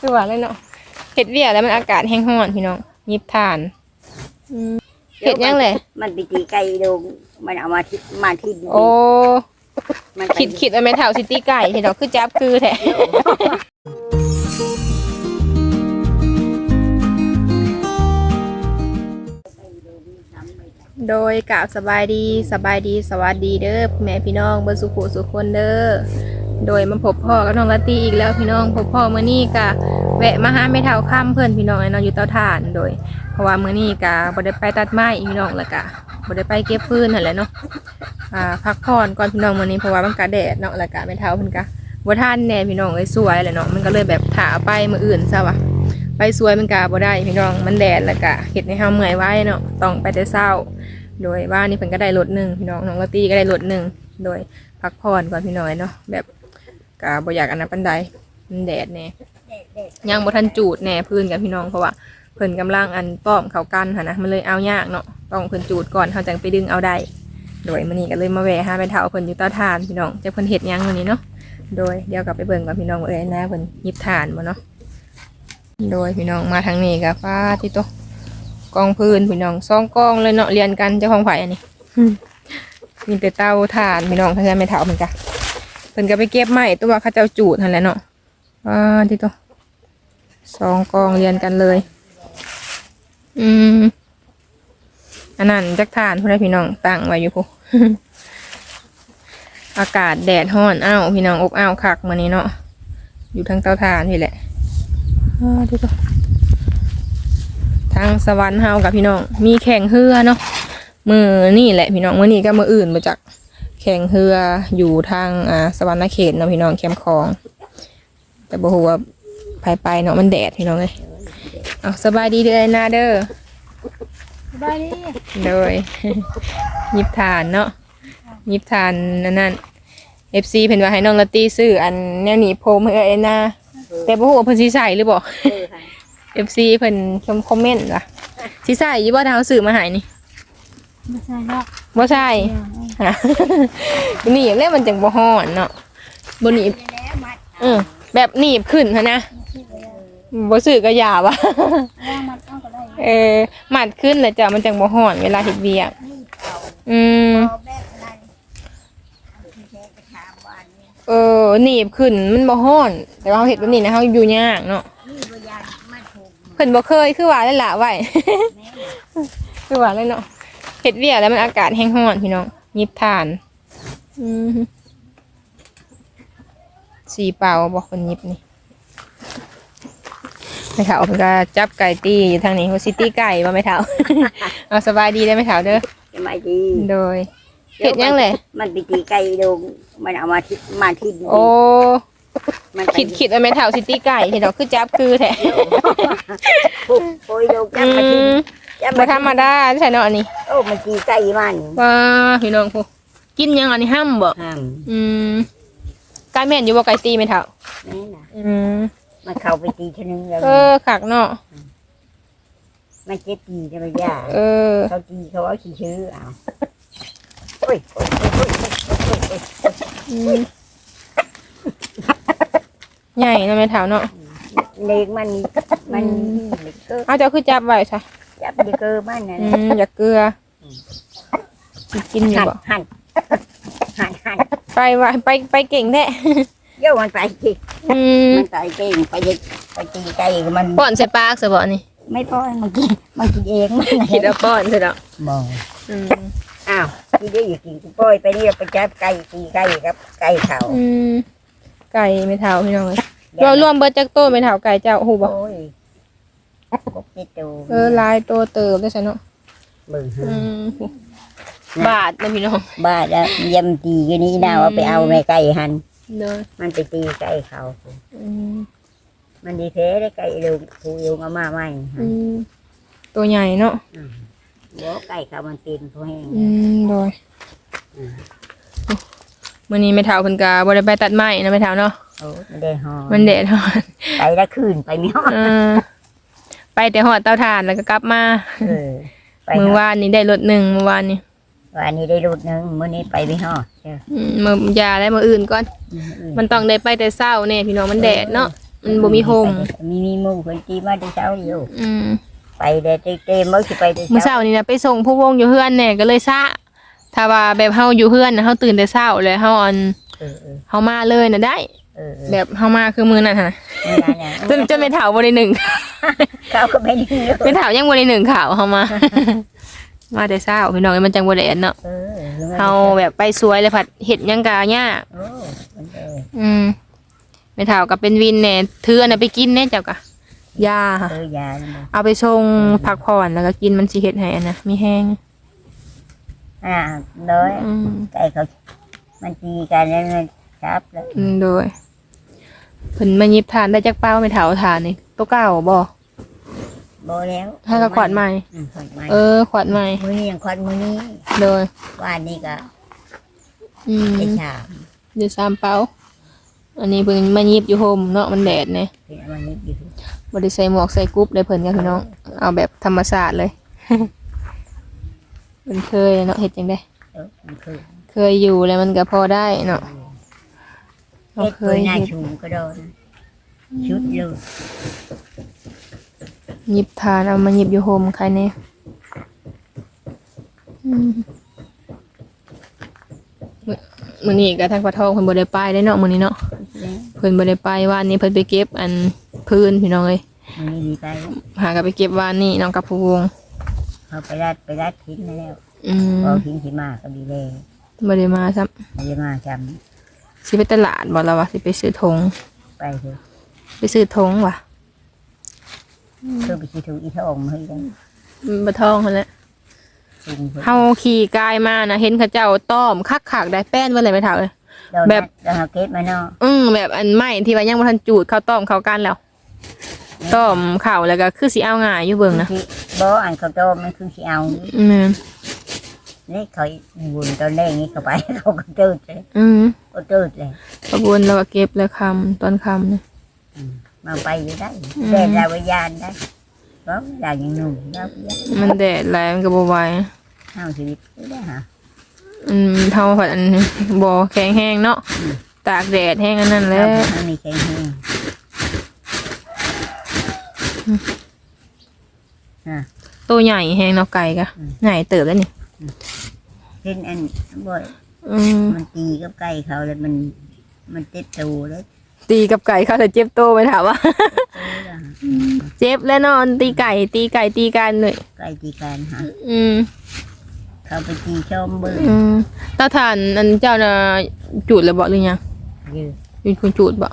คือว่าเลยเนาะเห็ดเวียแล้วมันอากาศแห้งร้อนพี่น้องยิบทานอืมเห็ดยังเลยมันไปตีไก่ดงมันเอามาทิมาทิ่มโอ้มันไปคิดคิดว่าแม่เท่าซิตี้ไก่เห็ดดอกคือจับคือแท้โดยกล่าวสบายดีสบายดีสวัสดีเด้อแม่พี่น้องเบนสุขุสุขคนเด้อ โดยมาพบพ่อกับน้องลาตีอีกแล้วพี่น้องพบพ่อเมื้อนี้กะแวะมาหาแม่เท่าค่ำเพื่อนพี่น้องไอ้น้องอยู่เตาถ่านโดย เพราะว่าเมื้อนี้กะบ่ได้ไปตัดไม้พี่น้องล้วกะบ่ได้ไปเก็บฟืนนั่นแหละเนาะอ่าพักผ่อนก่อนพี่น้องเมื้อนี้เพราะว่ามันกะแดดเนาะล้วกะแม่เท่าเพิ่นกะบ่ทันแน่พี่น้องเอ้ยสวยแหละเนาะมันก็เลยแบบถ่าไปมื้ออื่นซะวะไปสวยมันกะบ่ได้พี่น้องมันแดดล้วกะเฮ็ดให้เฮาเมื่อยไว้เนาะต้องไปแต่เช้า โดยว่านี่เพิ่นก็ได้รถหนึ่งพี่น้องน้องลอตตี้ก็ได้รถหนึ่งโดยพักผ่อนก่อนพี่น้อยเนาะแบบ กะบ่อยากอันนั้นปันใดมันแดดแน่ยังบ่ทันจูดแน่พื้นกับพี่น้องเพราะว่าเพิ่นกำลังอันป้อมเขากันหั่นนะมันเลยเอายากเนาะต้องเพิ่นจูดก่อนเขาจังไปดึงเอาได้โดยมื้อนี้ก็เลยมาแวะหาแม่เฒ่าเพิ่นอยู่เตาถ่านพี่น้องจะเพิ่นเฮ็ดหยังมื้อนี้เนาะโดยเดี๋ยวกลับไปเบิ่งก่อนพี่น้องว่าเอ้ยนะเพิ่นหยิบถ่านบ่เนาะโดยพี่น้องมาทางนี้ก็ฟ้าที่โตะกองพื้นพี่น้องสองกองเลยเนาะเรียนกันเจ้าของไผ่อันนี้มีแต่เตาถ่านพี่น้องเขาจะไม่เถาเหมือนกัน เพิ่นก็ไปเก็บไม้ตัวเขาเจ้าจูดนั่นแหละเนาะว้าที่ตัวสองกองเรียนกันเลย อืมอันนั้นจักถ่านพวกนั้นพี่น้องตั้งไว้อยู่พูอากาศแดดห้อนอ้าวพี่น้องอบอ้าวคักมานี้เนาะอยู่ทางเตาถ่านนี่แหละว้าที่ตัวทางสวรรค์เฮากับพี่น้อง มีแข่งเรือเนาะมือนี่แหละพี่น้องมือนี้ก็มืออื่นมาจาก แข่งเรืออยู่ทางอ่าสวรรค์เขตเนาะพี่น้องแคมป์คลอง แต่บ่ฮู้ว่าไปไปเนาะมันแดดพี่น้องเลยเอาสบายดีเด้อนาเด้อสบายดีโดยยิบทานเนาะยิบทานนั่นนั่น FC เพิ่นว่าให้น้องลอตตี้ซื้ออันแนวหนี้โพมให้เอ้ยนาแต่บ่ฮู้ว่าเพิ่นสิใส่หรือบ่เออค่ะ FC เพิ่นคอมคอมเมนต์ว่ะสิใส่อยู่บ่ถ้าเขาซื้อมาให้นี่ไม่ใช่แล้วบ่ใช่ฮะ หนีบแล้วมันจังบ่ฮ้อนเนาะบ่หนีบแล้วมัดเออแบบหนีบขึ้นหั้นนะบ่ซื้อก็อย่าวะว่ามันเอาก็ได้เออมัดขึ้นแล้วจ้ะมันจังบ่ฮ้อนเวลาเฮ็ดเวียกอืมพอแบบอะไรที่แท้ก็ถามว่านี่เออหนีบขึ้นมันบ่ฮ้อน แต่ว่าเฮาเฮ็ดแบบนี้นะเฮาอยู่ยากเนาะนี่บ่ยานมัดผมเพิ่นบ่เคยคือว่าแล้วล่ะไว้แม่คือว่าเลยเนาะเฮ็ดเวียกแล้วมันอากาศแห้งร้อนพี่น้อง ยิบทาน อืมสีเปล่าบอกคนยิบนี่ไม่เถาเพิ่นก็จับไก่ตีอยู่ทางนี้ว่าซิตี้ไก่บ่ไม่เถาเอาสบายดีได้ไหมเถาเด้อสบายดีโดยเฮ็ดหยังเลยมันไปตีไก่ดงมันเอามาทิ่มาทิ่มโอ้มันไปคิดคิดว่าแม่เถาซิตี้ไก่เห็นดอกคือจับคือแท้ปุ๊บโอยดงจับอืมาทิ่มมจับบ่มาธรรมดาใช่เนาะอันนี้ โอ้มันตีไก่มันว้าพี่น้องผู้กินหยังอันนี้ห้ามบ่ห้ามอืมไก่แม่นอยู่บ่ไก่ตีแม่เถาแม่น่ะอืมมันเข้าไปตีชะนึงแล้วเออคักเนาะมันเจ็บตีจะไปยาเออเขาตีเขาเอาขี้ชื้อเอาโอ้ยโอ้ยโอ้ยโอ้ยโอ้ยโอ้ยอืมใหญ่เนาะแม่เถาเนาะเล็กมันมันเล็กก็เอาเจ้าคือจับไว้ซะ จับเด็กเกอร์มันนะอืมอยากเกลือสิกินอยู่หันบ่หันหันหันไปว่าไปไปเก่งแท้เดี๋ยวมันไปสิอืมมันไปเก่งไปยิไปตีไก่มันป้อนใส่ปากซะบ่นี่ไม่ป้อนมันกินมันกินเองมันคิดเอาป้อนซะดอกบ่อืมอ้าวที่ได้อยู่กินกูปล่อยไปนี่ไปจับไก่ตีไก่กับ ไก่เขาอืมไก่ไม่เท่าพี่น้องเอ้ยรวมรวมเบิดจักโตไม่เท่าไก่เจ้าฮู้บ่โอ้ย กบติดตูเออลายโตเติบได้ซะเนาะเบิ่งอืมบาทนะพี่น้องบ้าแล้วเยี่ยมตีกันนี้นะว่าไปเอาแม่ไก่หันเด้อมันไปตีไก่เขา อืมมันดีเท้ได้ไก่ลุงผูยุงเอามาใหม่อืมตัวใหญ่เนาะหัวไก่เขามันเป็นผู้แห้งอืมโดยมื้อนี้ไม่เท่าเพิ่นก็บ่ได้ไปตัดไม้นะไม่เท่าเนาะโอ้มันได้หอมันแดดร้อน ไปละคืนไปไม่หอดเออ ไปแต่หอดเตาถ่านแล้วก็กลับมาเออไปเมื่อหอดวานนี้ได้รถหนึ่งเมื่อวานนี้วันนี้ได้รูดหนึงมื้อนี้ไปไม่หอดเจ้าอืมมือยาได้มืออื่นก่อน มันต้องได้ไปแต่เศร้าเนี่ยพี่น้องมันแดดเนาะมันบ่มีโฮมมีมีหมู่คนจีมาได้เช้าอยู่ อืม ไปได้เต็มๆมื้อสิไปได้เมื่อเช้านี่นะไปส่งผู้วงอยู่เฮือนแน่ก็เลยซะถ้าว่าแบบเฮาอยู่เฮือนน่ะเฮาตื่นแต่เช้าเลยเฮาอันเออเออเฮามาเลยน่ะได้ เออเออแบบเฮามาคือมื้อนั้นหั่นน่ะไม่ได้เนี่ยจนจนไม่เฒ่าบ่ได้หนึ่ง เขาก็ไม่ได้เยอะไม่เฒ่ายังบ่ได้หนึ่งข่าวเฮามา มาแต่เช้าพี่น้องเอ้ยมันจังบ่ได้อันเนาะเออเฮาแบบไปสวยเลยผัดเฮ็ดหยังกะยากโอ้มันเอออืมไม่เฒ่าก็เป็นวินแหน่ถืออันน่ะไปกินแน่เจ้าก็ยาเออยาเนี่ยเอาไปส่งพักผ่อนแล้วก็กินมันสิเฮ็ดให้อันน่ะมีแห้งอ่าเด้อยอืมไก่เขามันตีกันแล้วมันครับแล้วอืมโดย เพิ่นมาหยิบทานได้จักเป้าไม่เฒ่าทานนี่ตัวเก่าบ่โบแล้วให้ก็ขวดใหม่ อืมขวดใหม่เออขวดใหม่มือนี้ยังขวดมือนี้โดยวานนี้ก็อืมได้ชามเดี๋ยวสามเป้าอันนี้เพิ่นมาหยิบอยู่โฮมเนาะมันแดดแน่เป็นอันนี้อยู่บ่ได้ใส่หมวกใส่กรุ๊ปได้เพิ่นกันพี่น้องเอาแบบธรรมชาติเลย เพิ่นเคยเนาะเฮ็ดจังได๋เออมันคือเคยอยู่แล้วมันก็พอได้เนาะ เราเฮ็ดเคตัวยหน้าเฮ็ดชูก็โดนชุดเลยหยิบทานเอามาหยิบอยู่โฮมใครแน่อืมมื้อมื้อนี้ก็ทางปะทองเพิ่นบ่ได้ไปได้เนาะมื้อนี้เนาะแล้วเพิ่นบ่ได้ไปว่านนี้เพิ่นไปเก็บอันพื้นพี่น้องเอ้ยมือนี้ดีใจหาก็ไปเก็บว่านนี้น้องกับผู้วงเขาไปรัดไปรัดทิ้งแล้วอืมพอทิ้งที่มาก็ดีเลยบ่ได้มาซ้ำไม่ได้มาจ สิไปตลาดบ่ล่ะวะสิไปซื้อธงำไปเถอะไปซื้อธงว่ะเพื่อไปคิดถูกอีทองเฮ้ยได้บ่ทองนั่นแหละทิ้งเพิ่นเฮาขี่กายมานะเห็นเขาเจ้าต้อมคักๆได้แป้นไว้เลยไม่เท่าเลย เราแบบเราหาเก็บมาเนาะอืมแบบอันใหม่ที่ว่ายังบ่ทันจูดเข้าวต้มเข้าวกันแล้ว ต้มข้าวแล้วก็คือสิเอาง่ายอยู่เบิ่งนะ ที่บ่อันเขาโตมันคือสิเอาแม่ นนี่เขาบุญตอนแรกนี่เขาไปเขาก็ตืดเลยอืมก็ตืดเลยขบวนแล้วก็เก็บแล้วคำตอนคำนี่มาไปอยู่ได้อืมแต่เราวิญญาณได้เพราะเรายังหนุ่มเราวิญญาณมันแดดแรงมันก็บ่ไหวเอาชีวิตไม่ได้ฮะอืมเฮาผัดอันบ่แข็งแห้งเนาะตากแดดแห้งอันนั้นแหเราละไม่มีแข็งแรงอะ ตัวใหญ่แห้งเนาะไก่กะอืม ใหญ่เติบแล้วนี่ เช่นอันบ่อยอืมมันตีกับไก่เขาเลยมัน มันเต็ดตูเลยตีกับไก่เขาแต่เจ็บโตไปถามว่าตูละเจ็บแล้วเนอนตีไก่ตีไก่ตีกันเลยไก่ตีกันฮะอืมเขาไปตีชมเบอร์อืมตาทานอันเจ้าน่ะจูดเลยบอกหรือยังยืนอยู่คุณจูดบ่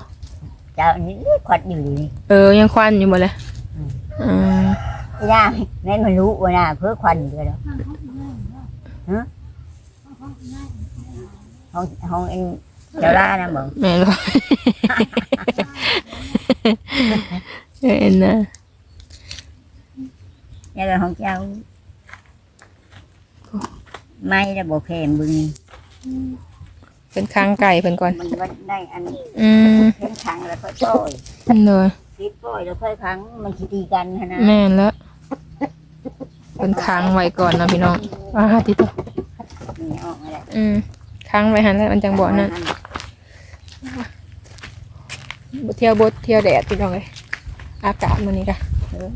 เจ้านี่ขวัดอยู่นี่เออยังควันอยู่บ่เลยอืมอืมไม่ได้แม่มันรู้ว่าน่ะเพื่อควันเดียวแล้วฮะ ห้องห้องเองเจ้าล่านะบอกแม่นบ่ เอ็นนะนี่ก็ของเจ้า ไม่ได้บอกเค็มบึงเป็นค้างไก่เพิ่นก่อน มันมันได้อันอืมเพ่งขังแล้วก็ต้อยเลยคิดต้อยแล้วค่อยขังมันคิดตีกันขนาดแม่นแล้วเป็นค้างไว้ก่อนนะพี่น้องอ่าติโตนี่ออกมาแล้ว อืมค้างไว้หันแล้วมันจังบ่นั่นเที่ยวบดเที่ยวแดดพี่น้องเลยอากาศมื้อนี้กะเออ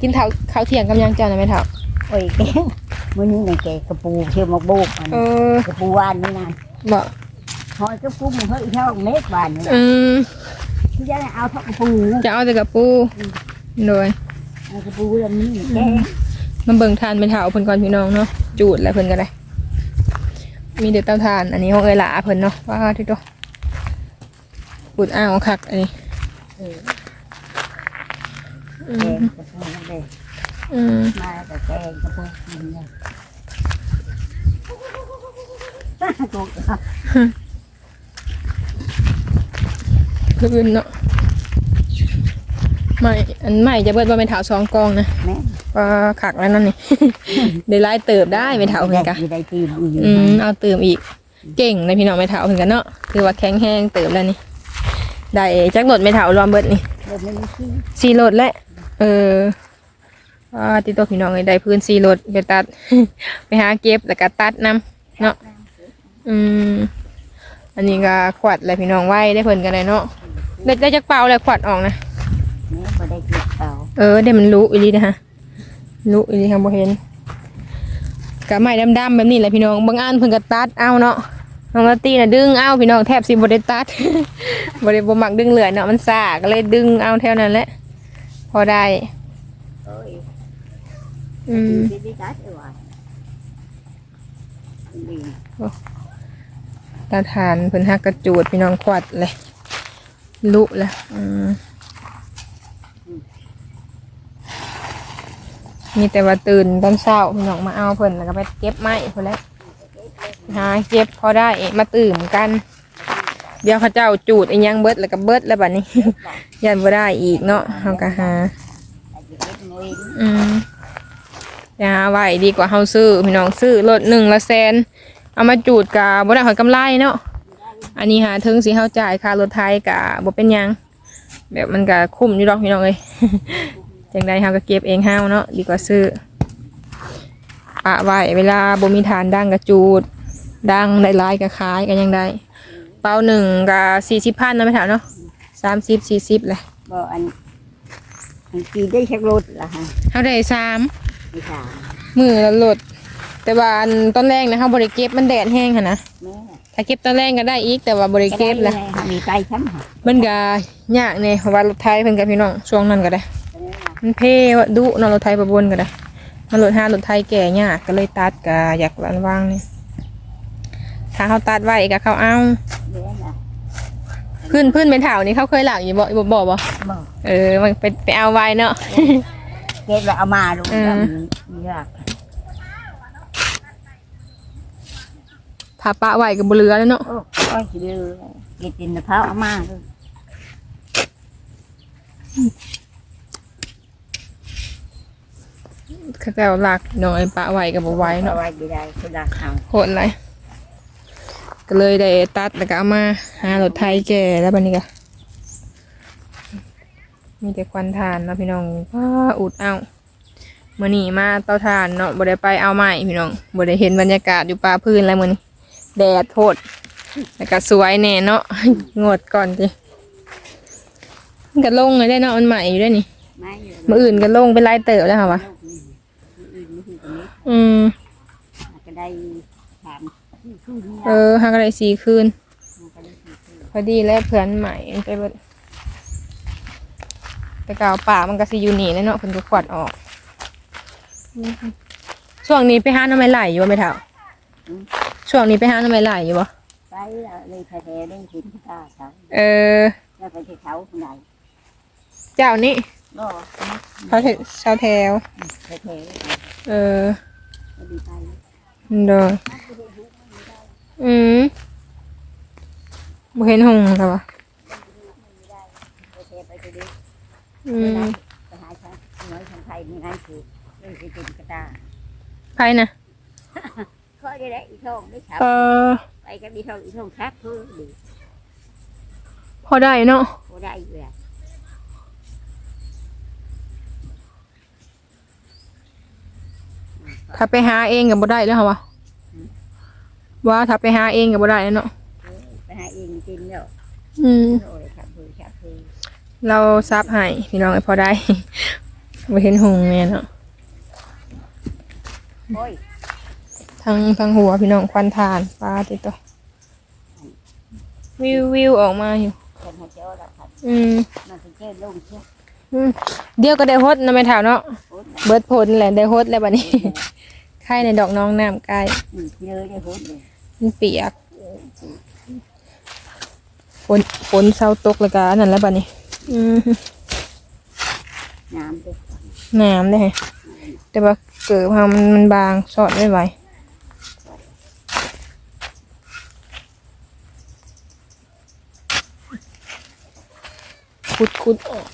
กินข้าวข้าวเที่ยงกับยังเจ้าน่ะแม่เฒ่าโอ้ยแกมื้อนี้ในแกกระปูเชื่อมกบูกมันเออกระปูวานนี่นะบ่หอยกระปูมันเฮ้ยเท่าเม็ดวานนี่นะอืมที่จะได้เอาเท่ากระปูจะเอาแต่กับปูโดยเอากระปูลำนี้แกมันเบิ่งทานเป็นเถาเพิ่นก่อนพี่น้องเนาะจูดแล้วเพิ่นก็ได้ มีเด็ดเต้าทาน อันนี้ของเอยหลาเพิ่นเนาะว่าที่ตัวปูดอ้าวคักอันนี้เอออืแกมงกระปูนั่นเลยอืมมาแต่แกงกระปูมันเลยตัวพื้นเนาะไม่อันใหม่จะเบิดว่าเป็นเถาสองกองนะแม่ ว่าคักแล้วนั่นนี่ ได้ไล่เติบได้เป็นเถาเพิ่นกะอยู่ได้ตีนอยู่อืมเอาเติมอีก เก่งเลยพี่น้องไม่เถาเพิ่นกันเนาะคือว่าแข็งแห้งเติบแล้วนี่ ได้จักโดดไม่เถารวมเบิดนี่เดี๋ยวไม่มีที่ซีรถแหละเอออ่าติดตัวพี่น้องเลยได้พื้นซีรถไปตัด ไปหาเก็บแล้วก็ตัดน้ำเนาะอืมอันนี้ก็ขวัดเลยพี่น้องไว้ได้เพิ่นกันเลยเนาะได้ได้จักเปล่าแล้วขวัดออกนะนี่บ่ได้เก็บเต่า เออเดี๋ยวมันรู้อีหลีนะฮะ รู้อีหลีค่ะบ่เห็นกะไม้ดำๆแบบนี้แหละพี่น้องบางอันเพิ่นก็ตัดเอาเนาะน้องลาตี้น่ะดึงเอาพี่น้องแทบสิบ่ได้ตัดบ่ได้บ่มักดึงเหลือเนาะมันซ่าก็เลยดึงเอาแถวนั้นแหละพอได้โอ้ยอืมดีดีตัดเออว่ะดีตาทานเพิ่นฮักกระจูดพี่น้องขวัดเลยลุละอืม มีแต่ว่าตื่นตอนเช้าพี่น้องมาเอาเพิ่นแล้วก็ไปเก็บไม้เพิ่นแล้วหาเก็บพอได้มาตื่มกัน เดี๋ยวเขาเจ้าจูดอีหยังเบิดแล้วก็เบิดแล้วบัดนี้ ยันบ่ได้อีกเนาะเฮาก็หาอืมอย่าหาไว้ดีกว่าเฮาซื้อพี่น้องซื้อรถหนึ่งละแสนเอามาจูดกะบ่ได้หอยกำไรเนาะอันนี้หาถึงสิเฮาจ่ายค่ารถไทยกะบ่เป็นหยังแบบมันก็คุ้มอยู่ดอกพี่น้องเอ้ย จังใดเฮาก็เก็บเองเฮาเนาะดีกว่าซื้อปะไว้เวลาบ่มีฐานดังก็จูด ดังได้หลายก็ขายกันยังได้เป้าหนึ่งก็40,000เนาะไม่ถามเนาะ30 40แหละบ่อันอันกีได้เช็ครถละฮะเฮาได้สามไม่ถามมือละหลดแต่ว่าอันตอนแรกนะเขาบริเก็บมันแดดแห้งค่ะนะแม่ถ้าเก็บตอนแรกก็ได้อีกแต่ว่าบริเก็บละมีไปช้ำค่ะมันก็ยากเนี่ยเพราะว่ารถไทยเพิ่นกับพี่น้องช่วงนั้นก็ได้ มันเพ่วะดุเนอนรถไทยประบนก็ได้มันรถห้ารถไทยแก่ยากก็เลยตัดก็อยากรันวางนี่ถ้าเขาตัดไว้ก็เขาเอาเดี๋ยวนะพื้นพื้นเป็นเถานี่เขาเคยหลังอยู่บ่บ่บ่บ่บ่เออมันไปไปเอาไว้เนาะเก็บแล้วเอามาดูอืมมียากถ้าปะไว้ก็บ่เหลือแล้วเนาะโอ้ก็สิเลยเก็บกินมะพร้าวเอามา เลยเขาแต่หลักหน่อยปะไว้ก็บ่ไหว้เอาเนาะไว้ไม่ได้คือดักเอาโหดเลยก็เลยได้ตัดแล้วก็เอามาหารถไทยแก่แล้วบันนี้ก็มีแต่ควันทานเนาะพี่น้องว้าอุดเอามื่อนี้มาเตาทานเนาะบ่ได้ไปเอาไม้พี่น้องบ่ได้เห็นบรรยากาศอยู่ป่าพื้นแล้วมื้อนี้แดดโพดแล้วก็สวยแน่เนาะงดก่อนจิมันก็ลงเลยได้เนาะมันใหม่อยู่ด้วยนี่ไม่อยู่มื้ออื่นก็ลงเป็นลายเติบแล้วค่ะวะอื่ นไม่คือตรงนี้อืมก็ได้ถามคือเดียวเออหาก็ได้สีคืนมันก็ได้สี่คืนพอดีแล้วเพื่อนใหม่ไปเบิดแต่กาวป่ามันก็สิอยู่นี่แหล้วเนาะเพิ่นก็ขวัดออก ช่วงนี้ไปหาหน้ำไม้ไหลอยู่บ่แม่เฒ่าช่วงนี้ไปหาหน้ำไม้ไหลอยู่บ่ไปแล้วเลยแท้ๆได้กินที่ตาเขาเออ แล้วไปที่เขาคนไหนเจ้านี่ ก็เขาเทชาวแถว แท้เออๆก็ดีไปเด้ออืมบ่เห็นหงส์ค่ะวะแท้ๆไปก็ดีอืมไปหาชาวน้อยชาวไทยนี่ไงคือเรื่องจะกินกระตาไผน่ะก็ได้ได้อีทองได้เช้าเออ ไปกับอีทองอีทองครับเพื่อดีพอได้เนาะโอ้ได้อยู่แล้ว ถ้าไปหาเองก็บ่ได้แล้วค่ะวะว่าถ้าไปหาเองก็บ่ได้แล้วเนาะไปหาเองกินแล้วอืมโอ้ยครับเพื่อครับเพื่อเราซับให้พี่น้องให้พอได้บ่เห็นหงแม่เนาะโอ้ยทางทางหัวพี่น้องควันทานปลาติดตัววิววิวออกมาอยู่คนให้เจ้าละครับอืมมันเป็นเจ้าลงเชื่อ อืมเดี๋ยวก็ได้ฮดนะแม่ถาวเนาะโอ้ยเบิดผลแหละได้ฮดแล้วบัดนี้ ไข่ในดอกน้องน้ำใกล้อืมเยอะได้โหดเลยมันเปียกฝนฝนเศร้าตกแล้วก็อันนั่นแล้วบัดนี้ อืมน้ำด้วยน้ำเลยแต่ว่าเกิดความนมันบางสอดไม่ไหวคุดคุดออก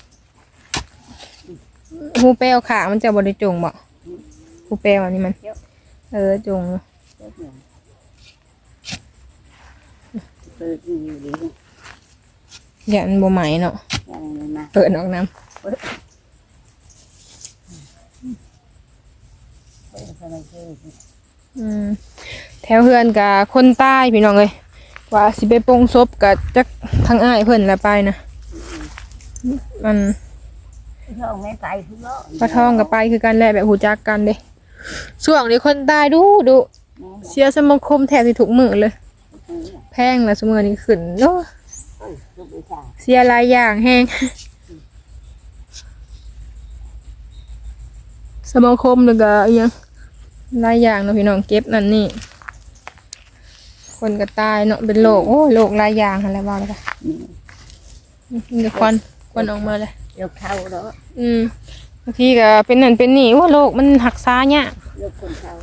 หูเปลวขามันจะบริจงบ่หูเปลวอันนี้มัน เออจงเจ้าหนึ่งเปิดอยู่ดีอย่ามันบ่ไหมเนาะอย่างนั้นมาเปิดออกน้เปิดทำไมเจ้าำอืมแถวเฮือนกับคนใต้พี่น้องเลยว่าสิไปปลงศพกับจักทางอ้ายเพิ่นละไปนะอมัน ช่องไม่ไปทุกรอบปลาทองกับไปคือกันแหละแบบหูจักกันเด้ช่วงนี้คนตายดูดูเสียสมคมแทบสิถูกมือเลย แพงล้วสมอนี้ขึ้นโอ้ลูกไปจ่ายเสียหลายอย่างแห้งสมาคมแล้วก็อิหยังหลายอย่างเนาะพี่น้องเก็บนั่นนี่ คนก็ตายเนาะเป็นโรคโอ้โรคหลายอย่างอะไรบ้างเลยค่ะเดี๋ยวควันควันออกมาเลย ลูกเท่าแล้วอืมบางทีก็เป็นนั่นเป็นนี่ว่าโรคมันหักษาเนี่ยากลูกคนเท่า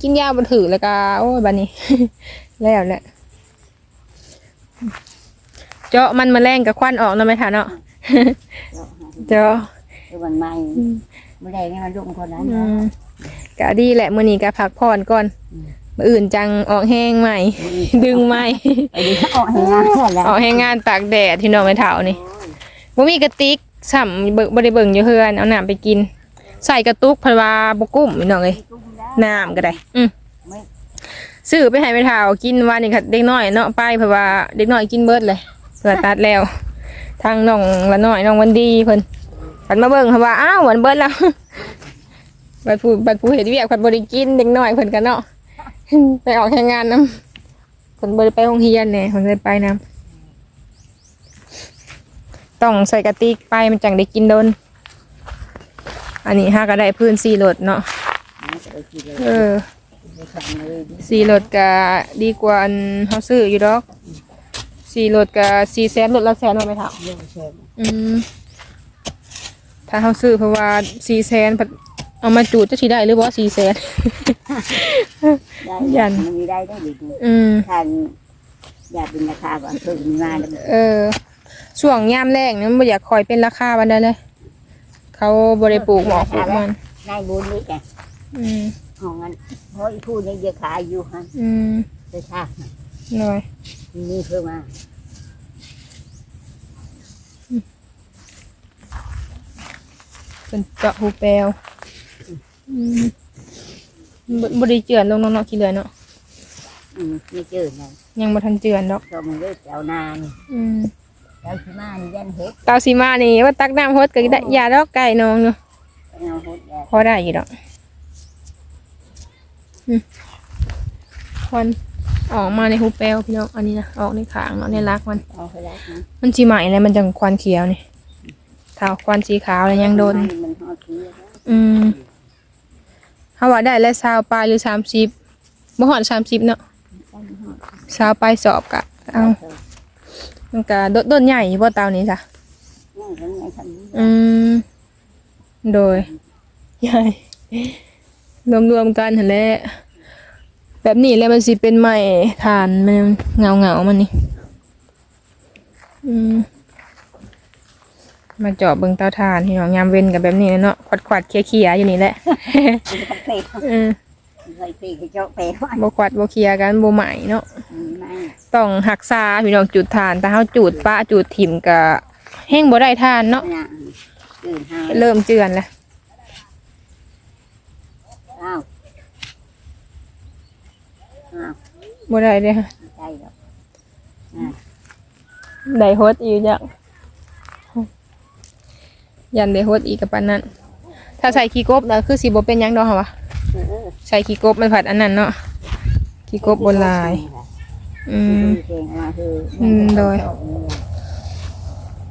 กินยาบนถือแล้วก็โอ้ยบันนี้ แล้วแหละเจาะมันมาแรงกับควันออกเนาะไหมคะเนาะเจาะเดี๋ยววันใหม่เมื่อไรนี่มันลุงคนนั้นอืมก็ดีแหละมื้อนี้ก็พักผ่อนก่อนมื้ออื่นจังออกแห้งใหม่ ดึงใหม่ไปดีออกให้งานแล้วออกแห้งงานตากแดดที่น้องไม่เท่านี่ บ่มีกระติกซ้ำเบิ่งบ่ได้เบิ่งอยู่เฮือนเอาน้ำไปกิน ใส่กระตุกเพราะว่าบ่กุ้มพี่น้องเอ้ยน้ำก็ได้ อืมซื้อไปให้ไม่เท่ากินวันนี้ค่ะเด็กน้อยเนาะไปเพราะว่าเด็กน้อยกินเบิดเลยเพื่อตัดแล้ว ทางน้องละน้อยน้องวันดีเพิ่นผันมาเบิ่งเพราะว่าอ้าววันเบิดแล้วบัดผู้บัดผู้เห็นเวียกผันบ่ได้กินเด็กน้อยเพิ่นกันเนาะไปออกแข่งงานนํเพิ่นบ่ได้ไปโรงเรียนแหน่เพิ่นเลยไปนํ ต้องใส่กระติกไปมันจังได้กินโดน อันนี้ห้าก็ได้พื้นสี่รถเนาะไปกินเลยเออไปสั่งเลยดิสี่รถก็ดีกว่าอันเฮาซื้ออยู่ดอกสี่รถก็สี่แสนรถละแสนว่าไหมเท่าลูกเชิญอืมถ้าเฮาซื้อเพราะว่าสี่แสนเอามาจูดจะสิได้หรือบ่สี่แสนได้ยันมันมีได้ได้ดีดูอืมทานอยากเป็นราคาก่อนเพิ่มมีมาแล้วเออ ช่วงยามแรกเนี่ยมันบ่อยากคอยเป็นราคาบันไดเลย เขาบ่ได้ปลูกหมอกปลูกมันนายบุญนี่แกอืมของเงินเพราะอีผู้นี้เยอะขายอยู่ฮะอืมไปท่าหน่อยนี่เพิ่มมาเป็นเจาะหูแปลวอืมบ่บ่ได้เจือนลงเนาะๆขี้เหลือเนาะอืมไม่เจอนะยังบ่ทันเจือนดอกก็มันเลิกเจ้านานอืม เจ้าชิมานี่ยันเฮ็ดเตาสีมานี่ว่าตักน้ำฮดก็ได้ยาดอกไก่น้องเนาะเอาเฮ็ดแล้วพอได้อยู่ดอกอืมควันออกมาในหูแปลวพี่น้องอันนี้นะออกในขางเนาะในรักมัน เอาไปแล้วนะมันสีใหม่เลยมันจังควันเขียวนี่ถ้าควันสีขาวแล้วยังโดน มันฮอดทีแล้วอืมเขาว่าได้แล้วซาวปลายหรือสามสิบบ่หอดสามสิบเนาะซาวปลายสอบกะเอา มันกะดดนใหญ่อยู่บ่เตานี้จ้ะนี่ทั้งไงทั้งนี้อืมโดยใหญ่รวมๆกันหั่นแหละแบบนี้แล้วมันสิเป็นไม้ฐานมันเงาเงาๆมันนี่อืมมาเจาะเบิ่งเตาถ่านที่น้องยามเว้นกับแบบนี้เนาะขวัดๆเคียๆอยู่นี่แหละมันเตะ เออใส่ตีกระเจาะเตะว่าบ่ขวัดบ่เคลียร์กันบ่ใหม่เนาะไม่ต้องหักษาพี่น้องจุดทานแต่เฮาจุดปะจุดถิ่มก็แห้งบ่ได้ทานเนาะนะตื่นหาเริ่มเจือนแล้วอ้าวอ้าวบ่ได้เด้อใจดอกได้โฮดอีกจักยันได้โฮดอีกกับปานนั้น ถ้าใส่ขี้กบน่ะคือสิบ่เป็นหยังดอกเหรอวะเออ ใส่ขี้กบมันผัดอันนั้นเนาะขี้กบบ่หลายอืมเก่งมาคืออืมโดย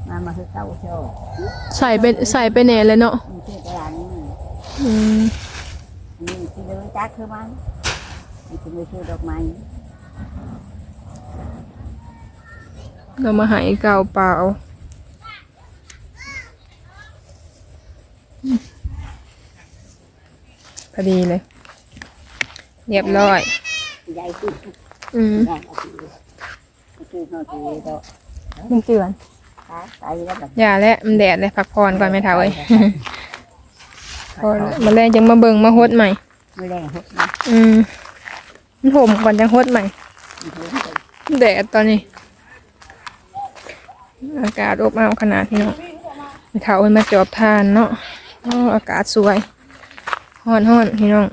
มามาคือเต้าโชว์ใส่เป็นใส่ไปแหน่เลยเนาะมันชื่อตลาดนี่อืมนี่ที่เดินจักคือมันนี่คือไม่ชื่อดอกไม้เรามาใหายเก่าเปล่า พอดีเลย เรียบร้อย ใหญ่ขึ้นอืมใหญ่ขึ้นคือเขาตีดอกมันเตือนขาใส่แล้วแบบอย่าและมันแดดเลยพักผ่อนก่อนไหมเท้าเอ้ยพอแล้วมาแรงจังมาเบิ่งมาฮดใหม่ ไม่แรงหกนะอืมมันห่มก่อนจังฮดใหม่แดดตอนนี้ อากาศอบอ้าวขนาดนี้เนาะไม่เท้ามันมาจอบทานเนาะอ้ออากาศสวย ฮ้อนฮ้อนพี่น้อง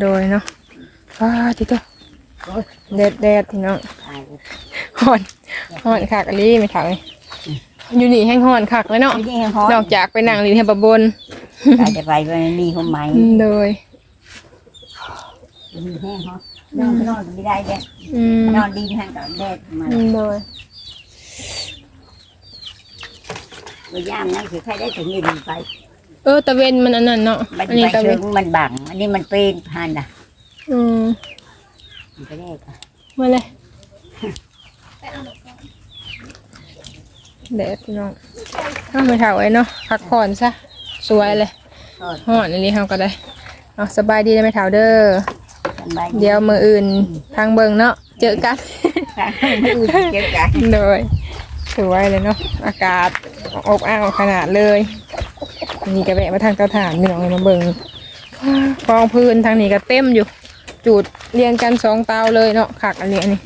โดยเนาะว้าจิตตัวแดดแดดพี่น้องตายฮ้อนฮ้อนคักอะลีไม่เท่าเลยอยู่นี่แห้งฮ้อนคักเลยเนาะไม่ได้ฮอนนอกจากไปนั่งลินเฮบะบนอาจจะไปวันนี้เขาไหมโดยมีแห้งฮอนนอนนอนไม่ได้เลยอืมนอนดีทางกับแดดมาโดยไปย่ามนั่นคือใครได้ถึงนี่ดีไป เออตะเวนมันอันนั้นเนาะมันอันนี้ไปตะเวถึนงมันบัง อันนี้มันเป็นพันอะอืมมันก็ได้ก็มาเลยเด็ดพี่น้องเอาไปเถาไว้เนาะพักผ่อนซะสวยเลยทอดห่อนอันนี้เฮาก็ได้เอาสบายดีได้ไหมเถาเด้อสบายเดี๋ยวมืออื่นทางเบิงเนาะเจอกันเจอกันโดยสวยเลยเนาะอากาศอบอ้าวขนาดเลย นี่ก็แวะมาทางเตาถ่านพี่น้องเลยมาเบิงกองพื้นทางนี้ก็เต็มอยู่จุดเรียงกันสองเตาเลยเนาะขักอันนี้อันนี้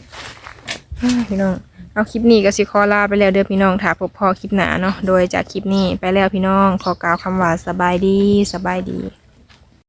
พี่น้องเอาคลิปนี้ก็สิขอลาไปแล้วเด้อพี่น้องถ้าพบพอคลิปหนาเนาะโดยจากคลิปนี้ไปแล้วพี่น้องขอกล่าวคำว่าสบายดีสบายดี